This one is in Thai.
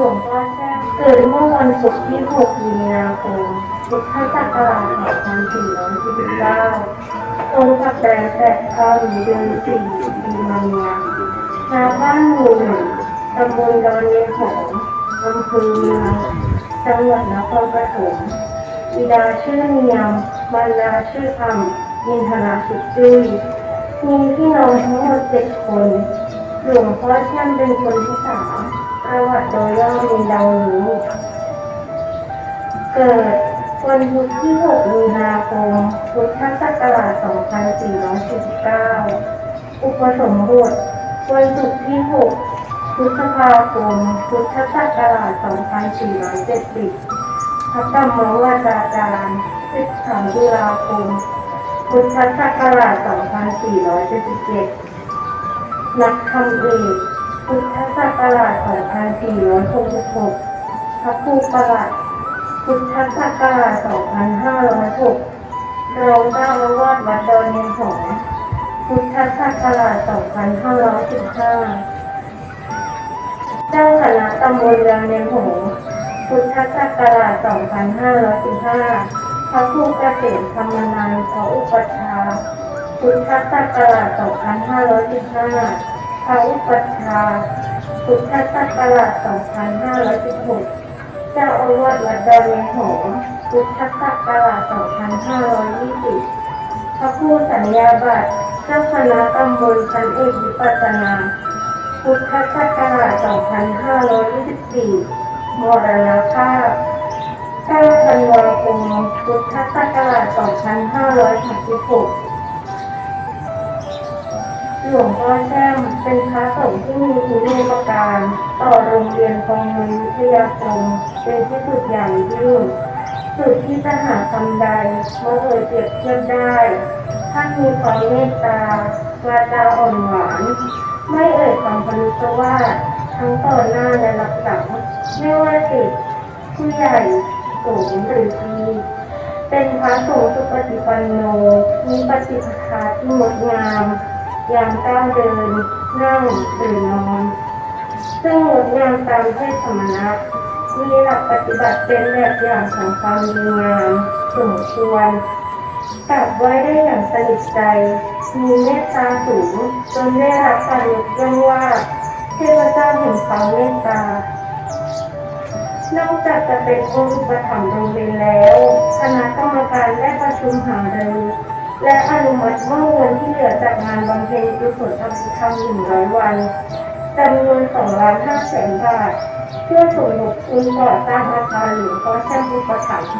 หลวงพ่อแจ้งเกิดเมื่อวันศุกร์ที่ 6 มีนาคมพุทธศักราช2449ตรงกับแรงแตกข้าวเดือนสี่ปีมาเมียชาวบ้านหมู่หนึ่งตำบลดอนเยหงส์อำเภอเมืองจังหวัดนครปฐมบิดาชื่อเนียมบรรดาชื่อคำมินทนาสุดจุ้ยมีพี่น้องทั้งหมดเจ็ดคน หลวงพ่อแช่มเป็นคนที่สาม ประวัติโดยย่อมีดังนี้ เกิดวันพุธที่ 6 มีนาคม พุทธศักราช 2449 อุปสมบท วันศุกร์ที่ 6 พฤษภาคม พุทธศักราช 2470 พระธรรมวาจาจารย์ 13 ตุลาคม พุทธศักราช 2477 นักธรรมเอก พุทธศักราช 2466 พระครูประหลัด พุทธศักราช 2506 รองเจ้าอาวาสวัดดอนเนียนหงพุทธศักราช 2515 เจ้าคณะตำบลดอนเนียนหงพุทธศักราช 2515 พระครูเกษมธรรมนันท์พระอุปชาพุทธศักราช 2515 พระอุปัชฌาย์พุทธศักราช2516 เจ้าอาวาสวัดดอนเมืองหงส์พุทธศักราช2520 พระผู้สัญญาบัตรเจ้าคณะตำบลชันเอกวิปัสสนา พุทธศักราช2524มรณภาพ9ธันวาคมพุทธศักราช2536 หลวงพ่อแช่มเป็นพระสงฆ์ที่มีคุณูปการ ต่อโรงเรียนคงมวิทยาคมเป็นที่สุดอย่างยิ่งสุดที่จะหาคำใดมาเอ่ยเปรียบเทียบได้ ท่านมีความเมตตาวาจาอ่อนหวาน ไม่เอ่ยคำพนุสวาททั้งต่อหน้าและรับหลังไม่ว่าเด็กผู้ใหญ่สูงหรือดีเป็นพระสงฆ์สุปฏิปันโนมีปฏิปทาที่งดงาม ยามก้าวเดินนั่งหรือนอน ซึ่งงดงามตามเพศสมณะมีหลักปฏิบัติเป็นแบบอย่างของความดีงามสมควรกราบไว้ได้อย่างสนิทใจ มีเมตตาสูงจนได้รับการยกย่องว่าเทพเจ้าแห่งความเมตตานอกจากจะเป็นองค์อุปถัมโรงเรียนแล้ว คณะกรรมการได้ประชุมหารือ และอนุมัติมอบเงินที่เหลือจากงานบำเพ็ญกุศลอภิธรรม100วันจำนวนสองล้านห้าแสนบาท เพื่อสมทบทุนก่อสร้างอาคารหลวงพ่อแช่มอุปถัมภ์